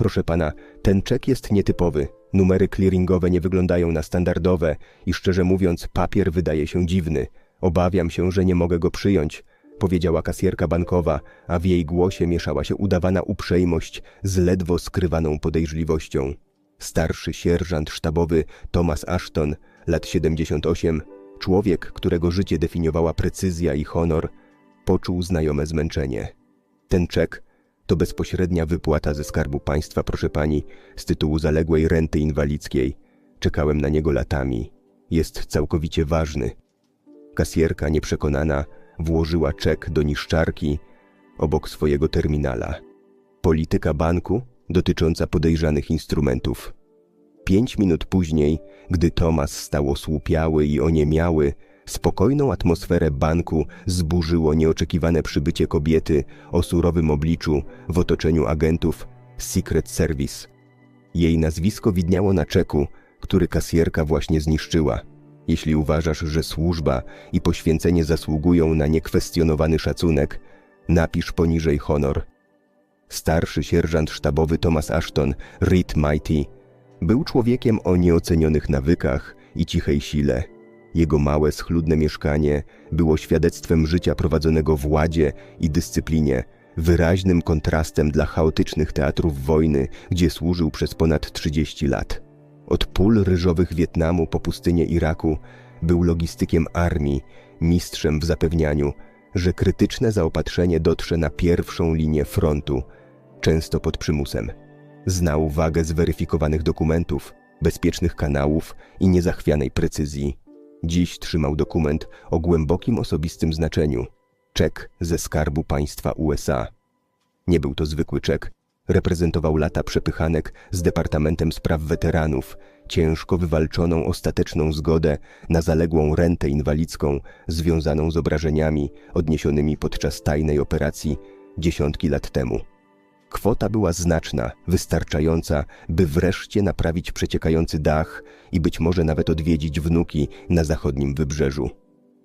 Proszę pana, ten czek jest nietypowy. Numery clearingowe nie wyglądają na standardowe i szczerze mówiąc, papier wydaje się dziwny. Obawiam się, że nie mogę go przyjąć, powiedziała kasjerka bankowa, a w jej głosie mieszała się udawana uprzejmość z ledwo skrywaną podejrzliwością. Starszy sierżant sztabowy Thomas Ashton, lat 78, człowiek, którego życie definiowała precyzja i honor, poczuł znajome zmęczenie. Ten czek to bezpośrednia wypłata ze skarbu państwa, proszę pani, z tytułu zaległej renty inwalidzkiej. Czekałem na niego latami. Jest całkowicie ważny. Kasjerka, nieprzekonana, włożyła czek do niszczarki obok swojego terminala. Polityka banku dotycząca podejrzanych instrumentów. Pięć minut później, gdy Tomas stał osłupiały i oniemiały, spokojną atmosferę banku zburzyło nieoczekiwane przybycie kobiety o surowym obliczu w otoczeniu agentów Secret Service. Jej nazwisko widniało na czeku, który kasjerka właśnie zniszczyła. Jeśli uważasz, że służba i poświęcenie zasługują na niekwestionowany szacunek, napisz poniżej honor. Starszy sierżant sztabowy Thomas Ashton, Reed Mighty, był człowiekiem o nieocenionych nawykach i cichej sile. Jego małe, schludne mieszkanie było świadectwem życia prowadzonego w ładzie i dyscyplinie, wyraźnym kontrastem dla chaotycznych teatrów wojny, gdzie służył przez ponad 30 lat. Od pól ryżowych Wietnamu po pustynię Iraku był logistykiem armii, mistrzem w zapewnianiu, że krytyczne zaopatrzenie dotrze na pierwszą linię frontu, często pod przymusem. Znał wagę zweryfikowanych dokumentów, bezpiecznych kanałów i niezachwianej precyzji. Dziś trzymał dokument o głębokim osobistym znaczeniu czek ze skarbu państwa USA. Nie był to zwykły czek, reprezentował lata przepychanek z Departamentem Spraw Weteranów, ciężko wywalczoną ostateczną zgodę na zaległą rentę inwalidzką związaną z obrażeniami odniesionymi podczas tajnej operacji dziesiątki lat temu. Kwota była znaczna, wystarczająca, by wreszcie naprawić przeciekający dach i być może nawet odwiedzić wnuki na zachodnim wybrzeżu.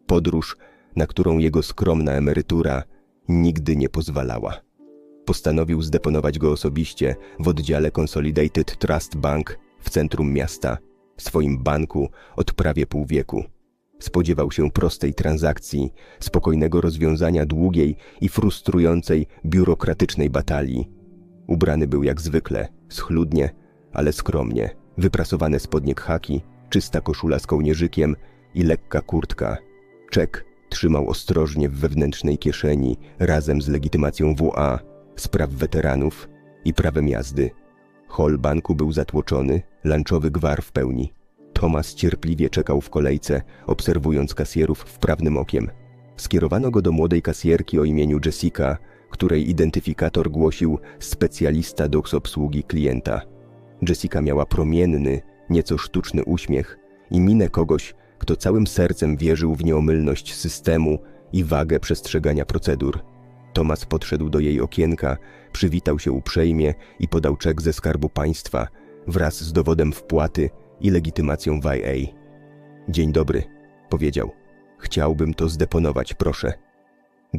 Podróż, na którą jego skromna emerytura nigdy nie pozwalała. Postanowił zdeponować go osobiście w oddziale Consolidated Trust Bank w centrum miasta, swoim banku od prawie pół wieku. Spodziewał się prostej transakcji, spokojnego rozwiązania długiej i frustrującej biurokratycznej batalii. Ubrany był jak zwykle, schludnie, ale skromnie. Wyprasowane spodnie khaki, czysta koszula z kołnierzykiem i lekka kurtka. Czek trzymał ostrożnie w wewnętrznej kieszeni razem z legitymacją WA, spraw weteranów i prawem jazdy. Hol banku był zatłoczony, lunchowy gwar w pełni. Tomas cierpliwie czekał w kolejce, obserwując kasjerów wprawnym okiem. Skierowano go do młodej kasjerki o imieniu Jessica, której identyfikator głosił specjalista do obsługi klienta. Jessica miała promienny, nieco sztuczny uśmiech i minę kogoś, kto całym sercem wierzył w nieomylność systemu i wagę przestrzegania procedur. Tomas podszedł do jej okienka, przywitał się uprzejmie i podał czek ze skarbu państwa wraz z dowodem wpłaty i legitymacją YA. Dzień dobry, powiedział. Chciałbym to zdeponować, proszę.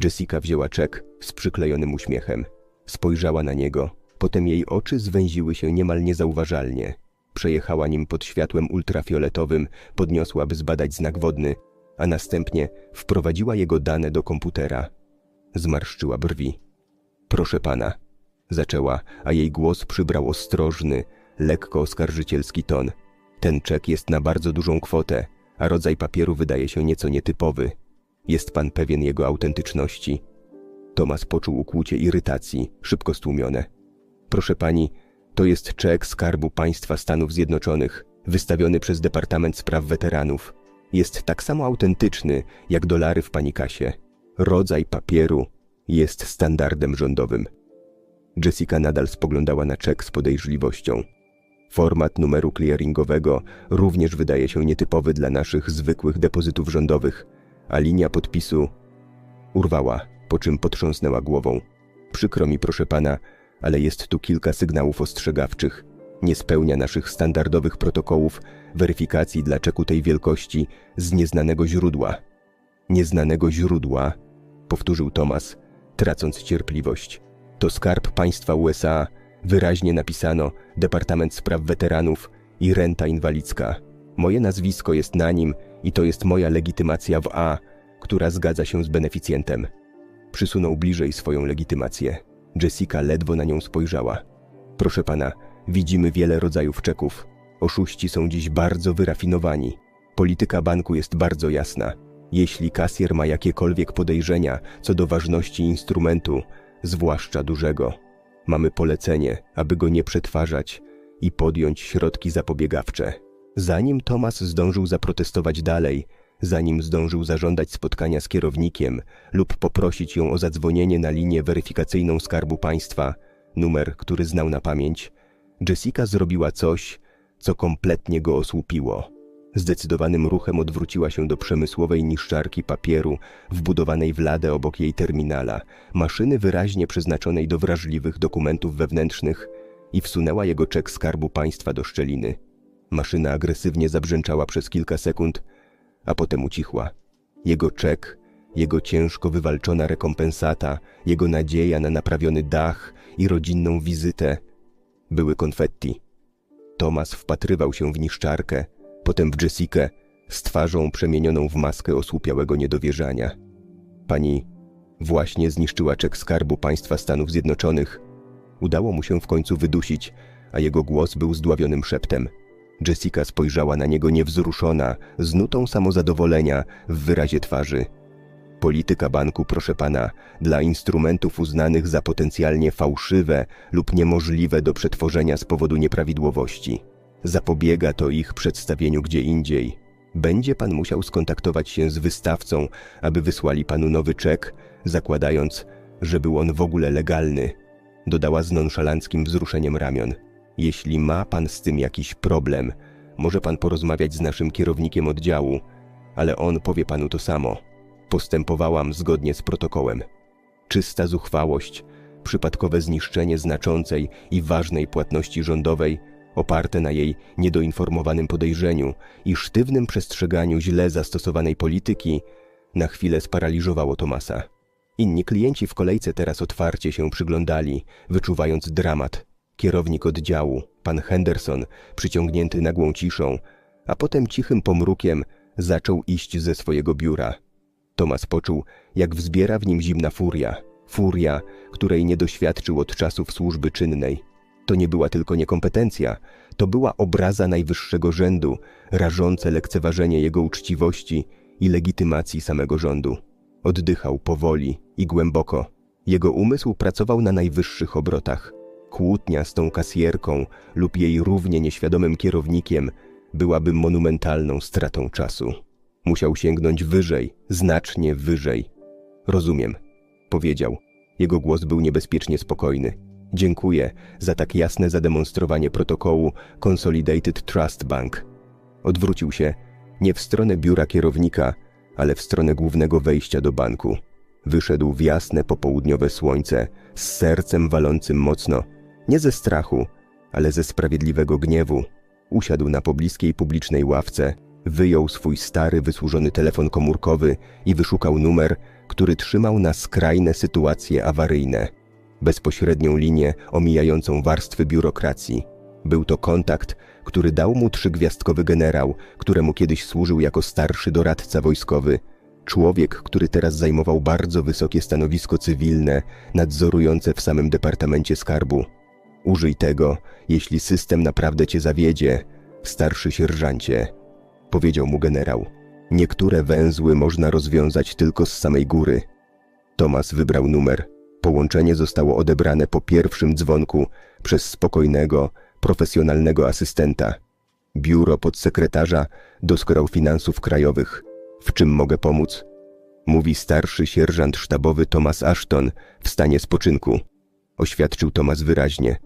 Jessica wzięła czek z przyklejonym uśmiechem. Spojrzała na niego, potem jej oczy zwęziły się niemal niezauważalnie. Przejechała nim pod światłem ultrafioletowym, podniosła, by zbadać znak wodny, a następnie wprowadziła jego dane do komputera. Zmarszczyła brwi. Proszę pana, zaczęła, a jej głos przybrał ostrożny, lekko oskarżycielski ton. Ten czek jest na bardzo dużą kwotę, a rodzaj papieru wydaje się nieco nietypowy. Jest pan pewien jego autentyczności? Tomas poczuł ukłucie irytacji, szybko stłumione. Proszę pani, to jest czek Skarbu Państwa Stanów Zjednoczonych, wystawiony przez Departament Spraw Weteranów. Jest tak samo autentyczny, jak dolary w pani kasie. Rodzaj papieru jest standardem rządowym. Jessica nadal spoglądała na czek z podejrzliwością. Format numeru clearingowego również wydaje się nietypowy dla naszych zwykłych depozytów rządowych, a linia podpisu urwała, po czym potrząsnęła głową. Przykro mi, proszę pana, ale jest tu kilka sygnałów ostrzegawczych. Nie spełnia naszych standardowych protokołów weryfikacji dla czeku tej wielkości z nieznanego źródła. Nieznanego źródła, powtórzył Tomas, tracąc cierpliwość. To skarb państwa USA Wyraźnie napisano Departament Spraw Weteranów i Renta Inwalidzka. Moje nazwisko jest na nim i to jest moja legitymacja w A, która zgadza się z beneficjentem. Przysunął bliżej swoją legitymację. Jessica ledwo na nią spojrzała. Proszę pana, widzimy wiele rodzajów czeków. Oszuści są dziś bardzo wyrafinowani. Polityka banku jest bardzo jasna. Jeśli kasjer ma jakiekolwiek podejrzenia co do ważności instrumentu, zwłaszcza dużego, mamy polecenie, aby go nie przetwarzać i podjąć środki zapobiegawcze. Zanim Tomas zdążył zaprotestować dalej, zanim zdążył zażądać spotkania z kierownikiem lub poprosić ją o zadzwonienie na linię weryfikacyjną Skarbu Państwa, numer, który znał na pamięć, Jessica zrobiła coś, co kompletnie go osłupiło. Zdecydowanym ruchem odwróciła się do przemysłowej niszczarki papieru wbudowanej w ladę obok jej terminala, maszyny wyraźnie przeznaczonej do wrażliwych dokumentów wewnętrznych i wsunęła jego czek Skarbu Państwa do szczeliny. Maszyna agresywnie zabrzęczała przez kilka sekund, a potem ucichła. Jego czek, jego ciężko wywalczona rekompensata, jego nadzieja na naprawiony dach i rodzinną wizytę były konfetti. Tomas wpatrywał się w niszczarkę, potem w Jessikę, z twarzą przemienioną w maskę osłupiałego niedowierzania. Pani właśnie zniszczyła czek skarbu państwa Stanów Zjednoczonych. Udało mu się w końcu wydusić, a jego głos był zdławionym szeptem. Jessica spojrzała na niego niewzruszona, z nutą samozadowolenia w wyrazie twarzy. Polityka banku, proszę pana, dla instrumentów uznanych za potencjalnie fałszywe lub niemożliwe do przetworzenia z powodu nieprawidłowości. Zapobiega to ich przedstawieniu gdzie indziej. Będzie pan musiał skontaktować się z wystawcą, aby wysłali panu nowy czek, zakładając, że był on w ogóle legalny. Dodała z nonszalanckim wzruszeniem ramion. Jeśli ma pan z tym jakiś problem, może pan porozmawiać z naszym kierownikiem oddziału, ale on powie panu to samo. Postępowałam zgodnie z protokołem. Czysta zuchwałość, przypadkowe zniszczenie znaczącej i ważnej płatności rządowej, oparte na jej niedoinformowanym podejrzeniu i sztywnym przestrzeganiu źle zastosowanej polityki, na chwilę sparaliżowało Tomasa. Inni klienci w kolejce teraz otwarcie się przyglądali, wyczuwając dramat. Kierownik oddziału, pan Henderson, przyciągnięty nagłą ciszą, a potem cichym pomrukiem zaczął iść ze swojego biura – Tomas poczuł, jak wzbiera w nim zimna furia. Furia, której nie doświadczył od czasów służby czynnej. To nie była tylko niekompetencja, to była obraza najwyższego rzędu, rażące lekceważenie jego uczciwości i legitymacji samego rządu. Oddychał powoli i głęboko. Jego umysł pracował na najwyższych obrotach. Kłótnia z tą kasjerką lub jej równie nieświadomym kierownikiem byłaby monumentalną stratą czasu. Musiał sięgnąć wyżej, znacznie wyżej. Rozumiem, powiedział. Jego głos był niebezpiecznie spokojny. Dziękuję za tak jasne zademonstrowanie protokołu Consolidated Trust Bank. Odwrócił się nie w stronę biura kierownika, ale w stronę głównego wejścia do banku. Wyszedł w jasne popołudniowe słońce, z sercem walącym mocno, nie ze strachu, ale ze sprawiedliwego gniewu. Usiadł na pobliskiej publicznej ławce Wyjął swój stary, wysłużony telefon komórkowy i wyszukał numer, który trzymał na skrajne sytuacje awaryjne. Bezpośrednią linię omijającą warstwy biurokracji. Był to kontakt, który dał mu trzygwiazdkowy generał, któremu kiedyś służył jako starszy doradca wojskowy. Człowiek, który teraz zajmował bardzo wysokie stanowisko cywilne, nadzorujące w samym Departamencie Skarbu. Użyj tego, jeśli system naprawdę cię zawiedzie, starszy sierżancie powiedział mu generał. Niektóre węzły można rozwiązać tylko z samej góry. Tomas wybrał numer. Połączenie zostało odebrane po pierwszym dzwonku przez spokojnego, profesjonalnego asystenta. Biuro podsekretarza do spraw finansów krajowych. W czym mogę pomóc? Mówi starszy sierżant sztabowy Thomas Ashton w stanie spoczynku. Oświadczył Thomas wyraźnie.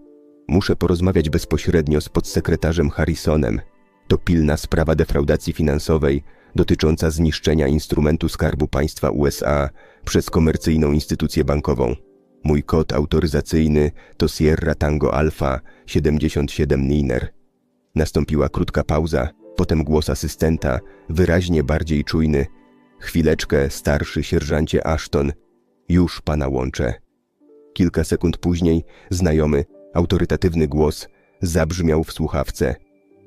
Muszę porozmawiać bezpośrednio z podsekretarzem Harrisonem. To pilna sprawa defraudacji finansowej dotycząca zniszczenia instrumentu Skarbu Państwa USA przez komercyjną instytucję bankową. Mój kod autoryzacyjny to Sierra Tango Alpha 77 Niner. Nastąpiła krótka pauza, potem głos asystenta, wyraźnie bardziej czujny. Chwileczkę, starszy sierżancie Ashton. Już pana łączę. Kilka sekund później znajomy, Autorytatywny głos zabrzmiał w słuchawce.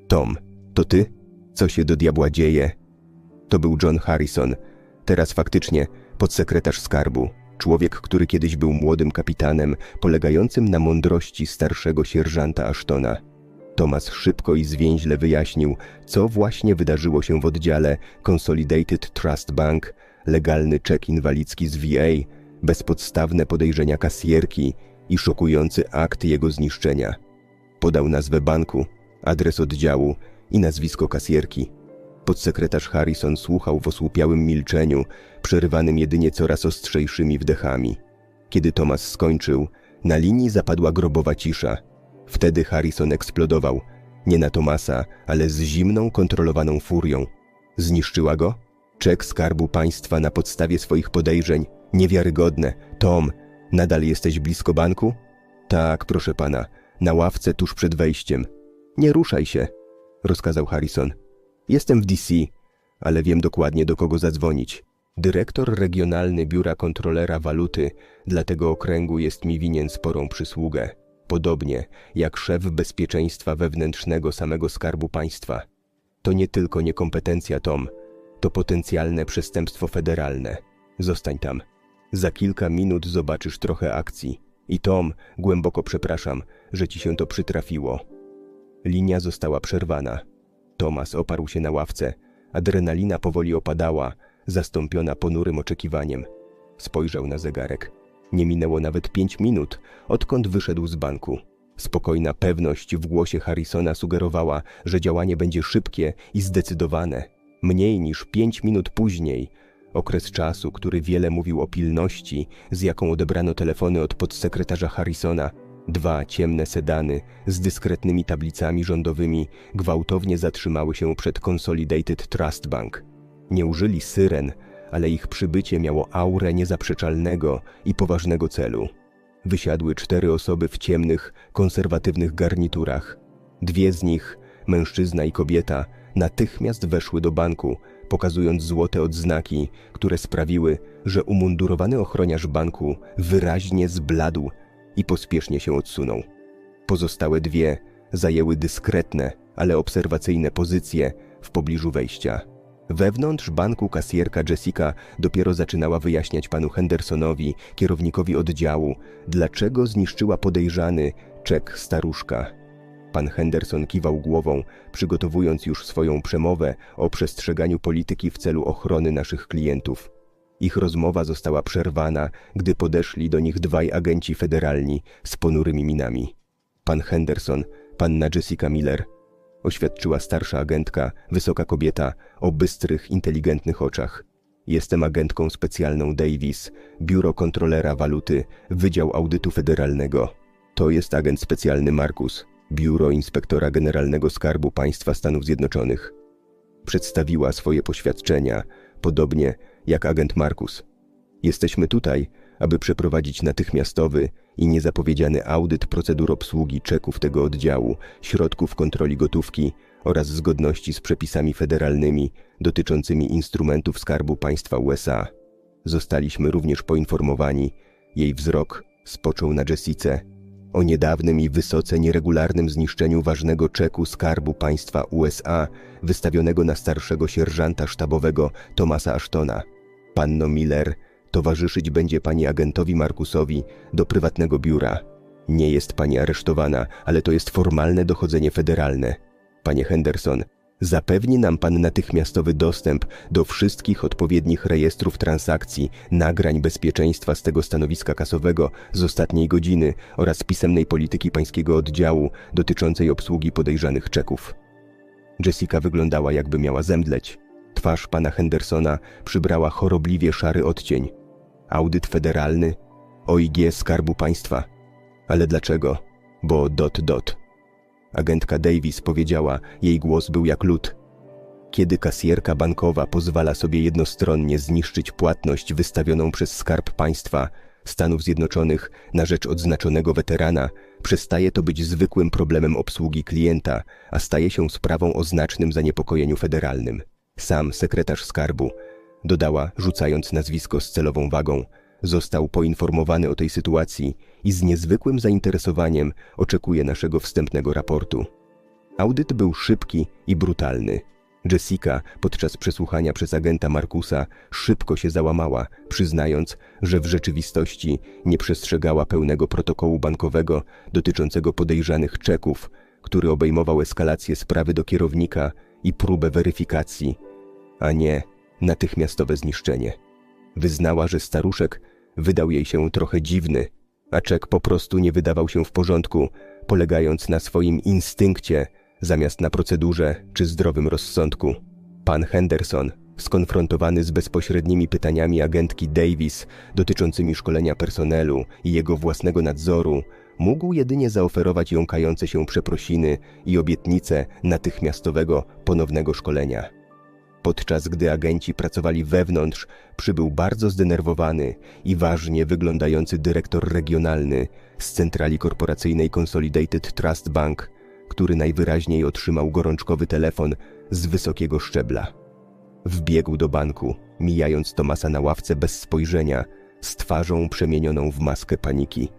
Tom, to ty? Co się do diabła dzieje? To był John Harrison, teraz faktycznie podsekretarz skarbu. Człowiek, który kiedyś był młodym kapitanem, polegającym na mądrości starszego sierżanta Ashtona. Thomas szybko i zwięźle wyjaśnił, co właśnie wydarzyło się w oddziale Consolidated Trust Bank, legalny czek inwalidzki z VA, bezpodstawne podejrzenia kasjerki i szokujący akt jego zniszczenia. Podał nazwę banku, adres oddziału i nazwisko kasjerki. Podsekretarz Harrison słuchał w osłupiałym milczeniu, przerywanym jedynie coraz ostrzejszymi wdechami. Kiedy Thomas skończył, na linii zapadła grobowa cisza. Wtedy Harrison eksplodował. Nie na Thomasa, ale z zimną, kontrolowaną furią. Zniszczyła go? Czek skarbu państwa na podstawie swoich podejrzeń. Niewiarygodne. Tom, nadal jesteś blisko banku? Tak, proszę pana. Na ławce tuż przed wejściem. Nie ruszaj się, rozkazał Harrison. Jestem w DC, ale wiem dokładnie do kogo zadzwonić. Dyrektor regionalny biura kontrolera waluty dla tego okręgu jest mi winien sporą przysługę. Podobnie jak szef bezpieczeństwa wewnętrznego samego skarbu państwa. To nie tylko niekompetencja, Tom, to potencjalne przestępstwo federalne. Zostań tam. Za kilka minut zobaczysz trochę akcji. I Tom, głęboko przepraszam, że ci się to przytrafiło. Linia została przerwana. Tomas oparł się na ławce. Adrenalina powoli opadała, zastąpiona ponurym oczekiwaniem. Spojrzał na zegarek. Nie minęło nawet pięć minut, odkąd wyszedł z banku. Spokojna pewność w głosie Harrisona sugerowała, że działanie będzie szybkie i zdecydowane. Mniej niż pięć minut później, okres czasu, który wiele mówił o pilności, z jaką odebrano telefony od podsekretarza Harrisona, Dwa ciemne sedany z dyskretnymi tablicami rządowymi gwałtownie zatrzymały się przed Consolidated Trust Bank. Nie użyli syren, ale ich przybycie miało aurę niezaprzeczalnego i poważnego celu. Wysiadły cztery osoby w ciemnych, konserwatywnych garniturach. Dwie z nich, mężczyzna i kobieta, natychmiast weszły do banku, pokazując złote odznaki, które sprawiły, że umundurowany ochroniarz banku wyraźnie zbladł i pospiesznie się odsunął. Pozostałe dwie zajęły dyskretne, ale obserwacyjne pozycje w pobliżu wejścia. Wewnątrz banku kasjerka Jessica dopiero zaczynała wyjaśniać panu Hendersonowi, kierownikowi oddziału, dlaczego zniszczyła podejrzany czek staruszka. Pan Henderson kiwał głową, przygotowując już swoją przemowę o przestrzeganiu polityki w celu ochrony naszych klientów. Ich rozmowa została przerwana, gdy podeszli do nich dwaj agenci federalni z ponurymi minami. Pan Henderson, panna Jessica Miller, oświadczyła starsza agentka, wysoka kobieta o bystrych, inteligentnych oczach. Jestem agentką specjalną Davis, biuro kontrolera waluty, Wydział Audytu Federalnego. To jest agent specjalny Markus, biuro inspektora generalnego Skarbu Państwa Stanów Zjednoczonych. Przedstawiła swoje poświadczenia, podobnie jak agent Markus. Jesteśmy tutaj, aby przeprowadzić natychmiastowy i niezapowiedziany audyt procedur obsługi czeków tego oddziału, środków kontroli gotówki oraz zgodności z przepisami federalnymi dotyczącymi instrumentów Skarbu Państwa USA. Zostaliśmy również poinformowani, jej wzrok spoczął na Jessice, o niedawnym i wysoce nieregularnym zniszczeniu ważnego czeku Skarbu Państwa USA wystawionego na starszego sierżanta sztabowego Thomasa Ashtona – Panno Miller, towarzyszyć będzie pani agentowi Markusowi do prywatnego biura. Nie jest pani aresztowana, ale to jest formalne dochodzenie federalne. Panie Henderson, zapewni nam pan natychmiastowy dostęp do wszystkich odpowiednich rejestrów transakcji, nagrań bezpieczeństwa z tego stanowiska kasowego z ostatniej godziny oraz pisemnej polityki pańskiego oddziału dotyczącej obsługi podejrzanych czeków. Jessica wyglądała jakby miała zemdleć. Twarz pana Hendersona przybrała chorobliwie szary odcień. Audyt federalny, OIG Skarbu Państwa. Ale dlaczego? Bo dot dot. Agentka Davis powiedziała, jej głos był jak lód. Kiedy kasjerka bankowa pozwala sobie jednostronnie zniszczyć płatność wystawioną przez Skarb Państwa Stanów Zjednoczonych na rzecz odznaczonego weterana, przestaje to być zwykłym problemem obsługi klienta, a staje się sprawą o znacznym zaniepokojeniu federalnym. Sam sekretarz skarbu, dodała, rzucając nazwisko z celową wagą, został poinformowany o tej sytuacji i z niezwykłym zainteresowaniem oczekuje naszego wstępnego raportu. Audyt był szybki i brutalny. Jessica podczas przesłuchania przez agenta Markusa szybko się załamała, przyznając, że w rzeczywistości nie przestrzegała pełnego protokołu bankowego dotyczącego podejrzanych czeków, który obejmował eskalację sprawy do kierownika i próbę weryfikacji, a nie natychmiastowe zniszczenie. Wyznała, że staruszek wydał jej się trochę dziwny, a czek po prostu nie wydawał się w porządku, polegając na swoim instynkcie zamiast na procedurze czy zdrowym rozsądku. Pan Henderson, skonfrontowany z bezpośrednimi pytaniami agentki Davis dotyczącymi szkolenia personelu i jego własnego nadzoru, mógł jedynie zaoferować jąkające się przeprosiny i obietnice natychmiastowego ponownego szkolenia. Podczas gdy agenci pracowali wewnątrz, przybył bardzo zdenerwowany i ważnie wyglądający dyrektor regionalny z centrali korporacyjnej Consolidated Trust Bank, który najwyraźniej otrzymał gorączkowy telefon z wysokiego szczebla. Wbiegł do banku, mijając Tomasa na ławce bez spojrzenia, z twarzą przemienioną w maskę paniki.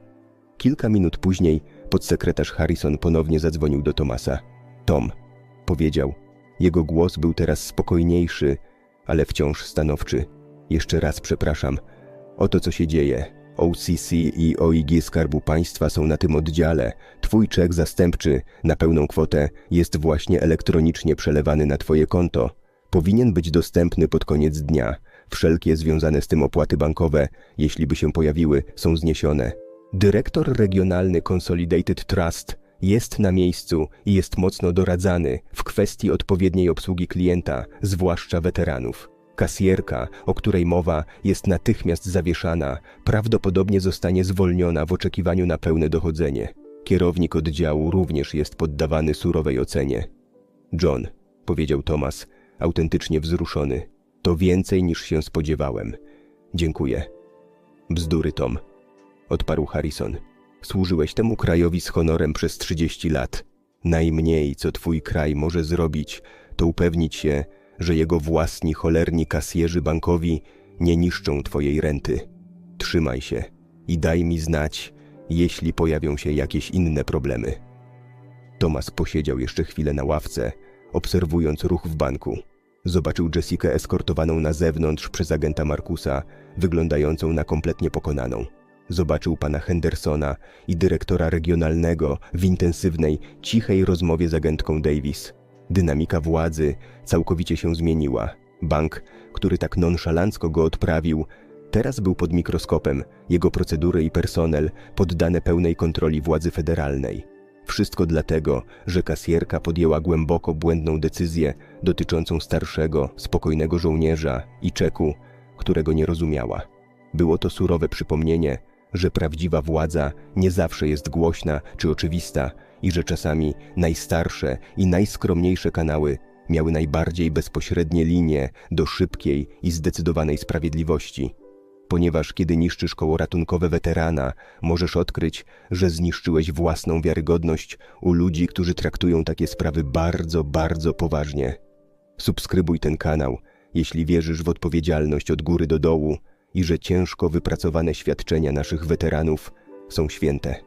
Kilka minut później podsekretarz Harrison ponownie zadzwonił do Tomasa. Tom, powiedział. Jego głos był teraz spokojniejszy, ale wciąż stanowczy. Jeszcze raz przepraszam. Oto co się dzieje. OCC i OIG Skarbu Państwa są na tym oddziale. Twój czek zastępczy na pełną kwotę jest właśnie elektronicznie przelewany na Twoje konto. Powinien być dostępny pod koniec dnia. Wszelkie związane z tym opłaty bankowe, jeśli by się pojawiły, są zniesione. Dyrektor regionalny Consolidated Trust jest na miejscu i jest mocno doradzany w kwestii odpowiedniej obsługi klienta, zwłaszcza weteranów. Kasjerka, o której mowa, jest natychmiast zawieszana, prawdopodobnie zostanie zwolniona w oczekiwaniu na pełne dochodzenie. Kierownik oddziału również jest poddawany surowej ocenie. John, powiedział Thomas, autentycznie wzruszony. To więcej niż się spodziewałem. Dziękuję. Bzdury, Tom, odparł Harrison. Służyłeś temu krajowi z honorem przez 30 lat. Najmniej, co twój kraj może zrobić, to upewnić się, że jego własni cholerni kasjerzy bankowi nie niszczą twojej renty. Trzymaj się i daj mi znać, jeśli pojawią się jakieś inne problemy. Tomas posiedział jeszcze chwilę na ławce, obserwując ruch w banku. Zobaczył Jessikę eskortowaną na zewnątrz przez agenta Markusa, wyglądającą na kompletnie pokonaną. Zobaczył pana Hendersona i dyrektora regionalnego w intensywnej, cichej rozmowie z agentką Davis. Dynamika władzy całkowicie się zmieniła. Bank, który tak nonszalancko go odprawił, teraz był pod mikroskopem, jego procedury i personel poddane pełnej kontroli władzy federalnej. Wszystko dlatego, że kasjerka podjęła głęboko błędną decyzję dotyczącą starszego, spokojnego żołnierza i czeku, którego nie rozumiała. Było to surowe przypomnienie, że prawdziwa władza nie zawsze jest głośna czy oczywista i że czasami najstarsze i najskromniejsze kanały miały najbardziej bezpośrednie linie do szybkiej i zdecydowanej sprawiedliwości. Ponieważ kiedy niszczysz koło ratunkowe weterana, możesz odkryć, że zniszczyłeś własną wiarygodność u ludzi, którzy traktują takie sprawy bardzo, bardzo poważnie. Subskrybuj ten kanał, jeśli wierzysz w odpowiedzialność od góry do dołu i że ciężko wypracowane świadczenia naszych weteranów są święte.